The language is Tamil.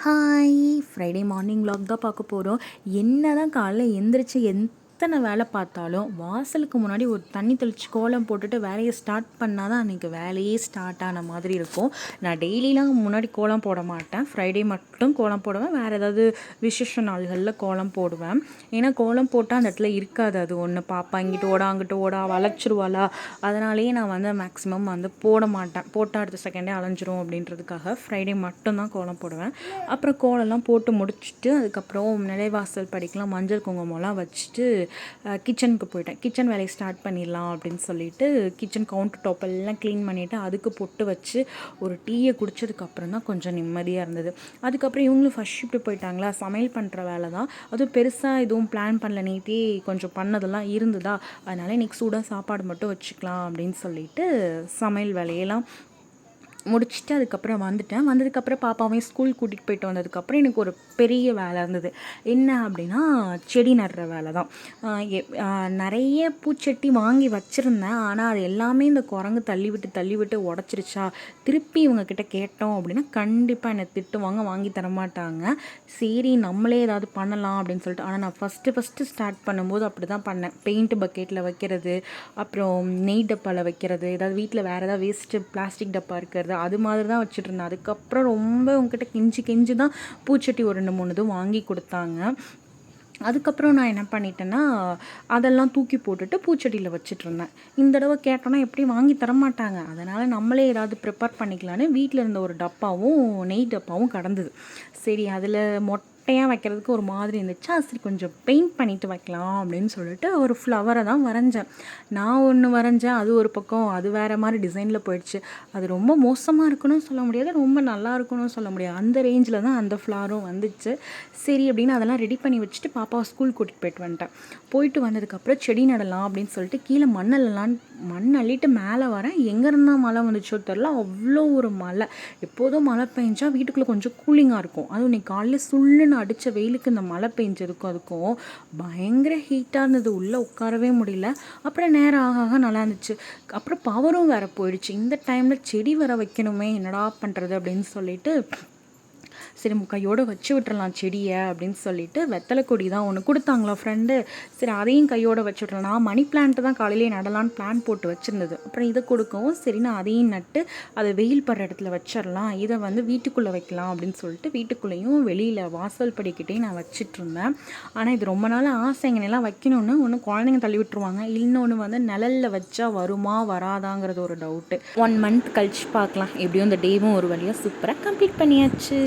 ஹாய் ஃப்ரைடே மார்னிங் வ்ளாக் தான் பார்க்க போகிறோம் என்ன தான் காலைல எந்திரிச்சு எத்தனை வேலை பார்த்தாலும் வாசலுக்கு முன்னாடி ஒரு தண்ணி தெளித்து கோலம் போட்டுட்டு வேலையை ஸ்டார்ட் பண்ணால் தான் அன்றைக்கி வேலையே ஸ்டார்ட் ஆன மாதிரி இருக்கும். நான் டெய்லிலாம் முன்னாடி கோலம் போட மாட்டேன். ஃப்ரைடே மட்டும் கோலம் போடுவேன். வேறு ஏதாவது விசேஷ நாள்களில் கோலம் போடுவேன். ஏன்னா கோலம் போட்டால் அந்த இடத்துல இருக்காது. அது ஒன்று பாப்பா இங்கிட்டு ஓடா அங்கிட்டு ஓடா வளைச்சிருவாளா. அதனாலேயே நான் வந்து மேக்ஸிமம் வந்து போட மாட்டேன். போட்டால் அடுத்த செகண்டே அலைஞ்சிரும் அப்படின்றதுக்காக ஃப்ரைடே மட்டும்தான் கோலம் போடுவேன். அப்புறம் கோலம்லாம் போட்டு முடிச்சுட்டு அதுக்கப்புறம் நிலைவாசல் படிக்கலாம் மஞ்சள் குங்குமம்லாம் வச்சுட்டு கிச்சனுக்கு போயிட்டேன். கிச்சன் வேலையை ஸ்டார்ட் பண்ணிடலாம் அப்படின்னு சொல்லிட்டு கிச்சன் கவுண்டர் டாப் எல்லாம் க்ளீன் பண்ணிவிட்டு அதுக்கு பொட்டு வச்சு ஒரு டீயை குடித்ததுக்கப்புறம் தான் கொஞ்சம் நிம்மதியாக இருந்தது. அதுக்கப்புறம் இவங்களும் ஃபஸ்ட் ஷிஃப்ட் போயிட்டாங்களா? சமையல் பண்ணுற வேலை தான். அதுவும் பெருசாக எதுவும் பிளான் பண்ணல. நேற்றே கொஞ்சம் பண்ணதெல்லாம் இருந்ததா? அதனால இன்னைக்கு சூடாக சாப்பாடு மட்டும் வச்சுக்கலாம் அப்படின்னு சொல்லிட்டு சமையல் வேலையெல்லாம் முடிச்சுட்டு அதுக்கப்புறம் வந்துட்டேன். வந்ததுக்கப்புறம் பாப்பாவையும் ஸ்கூல் கூட்டிகிட்டு போயிட்டு வந்ததுக்கப்புறம் எனக்கு ஒரு பெரிய வேலை இருந்தது. என்ன அப்படின்னா செடி நடுற வேலை தான். எ- நிறைய பூச்செட்டி வாங்கி வச்சுருந்தேன். ஆனால் அது எல்லாமே இந்த குரங்கு தள்ளி விட்டு தள்ளி விட்டு உடச்சிருச்சா? திருப்பி இவங்கக்கிட்ட கேட்டோம் அப்படின்னா கண்டிப்பாக என்னை திட்டுவாங்க வாங்கி தரமாட்டாங்க சரி நம்மளே ஏதாவது பண்ணலாம் அப்படின்னு சொல்லிட்டு. ஆனால் நான் ஃபஸ்ட்டு ஃபஸ்ட்டு ஸ்டார்ட் பண்ணும்போது அப்படி தான் பண்ணேன் பெயிண்ட் பக்கெட்டில் வைக்கிறது அப்புறம் நெய் டப்பாவில் வைக்கிறது ஏதாவது வீட்டில் வேறு ஏதாவது வேஸ்ட்டு பிளாஸ்டிக் டப்பா இருக்கிறது அது மாதிரி தான் வச்சுட்டு இருந்தேன் அதுக்கப்புறம் ரொம்ப உங்ககிட்ட கெஞ்சி கெஞ்சி தான் பூச்செடி ஒரு ரெண்டு மூணு இதுவும் வாங்கி கொடுத்தாங்க. அதுக்கப்புறம் நான் என்ன பண்ணிட்டேன்னா அதெல்லாம் தூக்கி போட்டுட்டு பூச்செடியில் வச்சுட்டு இருந்தேன் இந்த தடவை கேட்டோன்னா எப்படி வாங்கி தர மாட்டாங்க? அதனால் நம்மளே ஏதாவது ப்ரிப்பேர் பண்ணிக்கலான்னு வீட்டில் இருந்த ஒரு டப்பாவும் நெய் டப்பாவும் கடந்தது. சரி அதில் மொட்டையாக வைக்கிறதுக்கு ஒரு மாதிரி இருந்துச்சா. சரி கொஞ்சம் பெயிண்ட் பண்ணிவிட்டு வைக்கலாம் அப்படின்னு சொல்லிட்டு ஒரு ஃப்ளவரை தான் வரைஞ்சேன். நான் ஒன்று வரைஞ்சேன் அது ஒரு பக்கம் அது வேறு மாதிரி டிசைனில் போயிடுச்சு. அது ரொம்ப மோசமாக இருக்குன்னு சொல்ல முடியாது ரொம்ப நல்லா இருக்குன்னு சொல்ல முடியாது. அந்த ரேஞ்சில் தான் அந்த ஃப்ளாரும் வந்துச்சு. சரி அப்படின்னு அதெல்லாம் ரெடி பண்ணி வச்சுட்டு பாப்பாவை ஸ்கூல் கூட்டிகிட்டு போயிட்டு வந்துட்டேன். போயிட்டு வந்ததுக்கப்புறம் செடி நடலாம் அப்படின்னு சொல்லிட்டு கீழே மண்ணெல்லாம் மண் அள்ளிட்டு மேலே வரேன். எங்கேருந்தா மழை வந்துச்சோ தெரில அவ்வளோ ஒரு மழை. எப்போதும் மழை பெஞ்சா வீட்டுக்குள்ளே கொஞ்சம் கூலிங்காக இருக்கும். அதுவும் இன்னைக்கு காலையில் சுள்ளுன்னு அடித்த வெயிலுக்கு இந்த மழை பெஞ்சதுக்கும் அதுக்கும். பயங்கர ஹீட்டாக இருந்தது. உள்ளே உட்காரவே முடியல. அப்புறம் நேரம் ஆக ஆக நல்லா இருந்துச்சு. அப்புறம் பவரும் வேறு போயிடுச்சு. இந்த டைமில் செடி வர வைக்கணுமே. என்னடா பண்ணுறது அப்படின்னு சொல்லிட்டு சரி கையோடு வச்சு விட்டுறலாம் செடியை அப்படின்னு சொல்லிட்டு வெத்தலை கொடி தான் ஒன்று கொடுத்தாங்களா ஃப்ரெண்டு சரி அதையும் கையோடு வச்சு விட்றலாம் நான் மணி பிளான்ட்டு தான் காலையிலேயே நடலான்னு பிளான் போட்டு வச்சுருந்தது. அப்புறம் இதை கொடுக்கவும் சரி நான் அதையும் நட்டு அதை வெயில் படுற இடத்துல வச்சிடலாம் இதை வந்து வீட்டுக்குள்ளே வைக்கலாம் அப்படின்னு சொல்லிட்டு வீட்டுக்குள்ளேயும் வெளியில் வாசல் படிக்கிட்டே நான் வச்சிட்ருந்தேன் ஆனால் இது ரொம்ப நாள் ஆசைங்கனெல்லாம் வைக்கணும்னு ஒன்று குழந்தைங்க தள்ளி விட்டுருவாங்க. இன்னொன்று வந்து நிழலில் வச்சா வருமா வராதாங்கிறது ஒரு டவுட்டு ஒன் மந்த் கழிச்சு பார்க்கலாம். எப்படியும் இந்த டேவும் ஒரு வழியாக சூப்பராக கம்ப்ளீட் பண்ணியாச்சு.